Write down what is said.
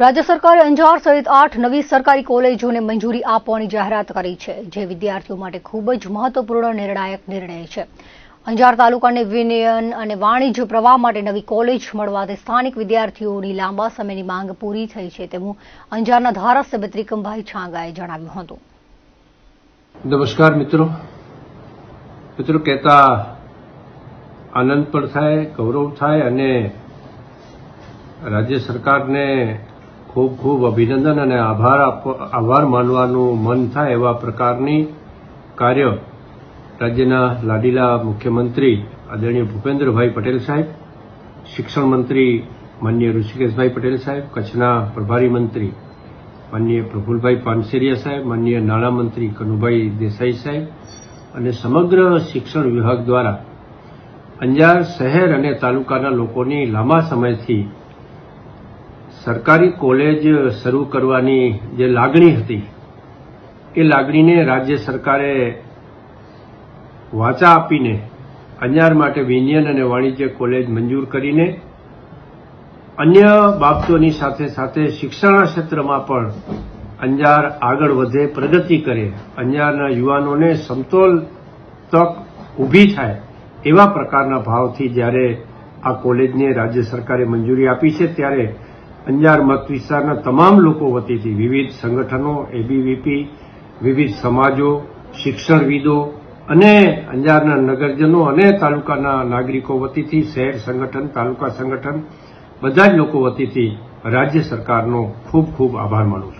રાજ્ય સરકારે અંજાર સહિત આઠ નવી સરકારી કોલેજોને મંજૂરી આપવાની જાહેરાત કરી છે, જે વિદ્યાર્થીઓ માટે ખૂબ જ મહત્વપૂર્ણ નિર્ણાયક નિર્ણય છે. અંજાર તાલુકાને વિનયન અને વાણિજ્ય પ્રવાહ માટે નવી કોલેજ મળવાથી સ્થાનિક વિદ્યાર્થીઓની લાંબા સમયની માંગ પૂરી થઈ છે તેવું અંજારના ધારાસભ્ય ત્રિકમભાઈ છાંગાએ જણાવ્યું હતું. નમસ્કાર મિત્રો. મિત્રો કહેતા આનંદ પણ થાય, ગૌરવ થાય અને રાજ્ય સરકારને ખૂબ ખૂબ અભિનંદન અને આભાર આભાર માનવાનું મન થાય એવા પ્રકારની કાર્ય રાજ્યના લાડીલા મુખ્યમંત્રી આદરણીય ભૂપેન્દ્રભાઈ પટેલ સાહેબ, શિક્ષણ મંત્રી માનનીય ઋષિકેશભાઈ પટેલ સાહેબ, કચ્છના પ્રભારી મંત્રી માનનીય પ્રફુલભાઈ પાનસેરિયા સાહેબ માનનીય નાણામંત્રી કનુભાઈ દેસાઈ સાહેબ અને સમગ્ર શિક્ષણ વિભાગ દ્વારા અંજાર શહેર અને તાલુકાના લોકોની લાંબા સમયથી સરકારી કોલેજ શરૂ કરવાની જે લાગણી હતી, એ લાગણીને રાજ્ય સરકારે વાચા આપીને અંજાર માટે વિનિયન અને વાણિજ્ય કોલેજ મંજૂર કરીને અન્ય બાબતોની સાથે સાથે શિક્ષણ ક્ષેત્રમાં પણ અંજાર આગળ વધે, પ્રગતિ કરે અંજારના યુવાનોને સમતોલ તક ઊભી થાય એવા પ્રકારના ભાવથી જ્યારે આ કોલેજને રાજ્ય સરકારે મંજૂરી આપી છે, ત્યારે અંજાર મત વિસ્તારના તમામ લોકો વતીથી વિવિધ સંગઠનો એબીવીપી વિવિધ સમાજો, શિક્ષણવિદો અને અંજારના નગરજનો અને તાલુકાના નાગરિકો વતીથી શહેર સંગઠન, તાલુકા સંગઠન, બધા જ લોકો વતીથી રાજ્ય સરકારનો ખૂબ ખૂબ આભાર માનું છું.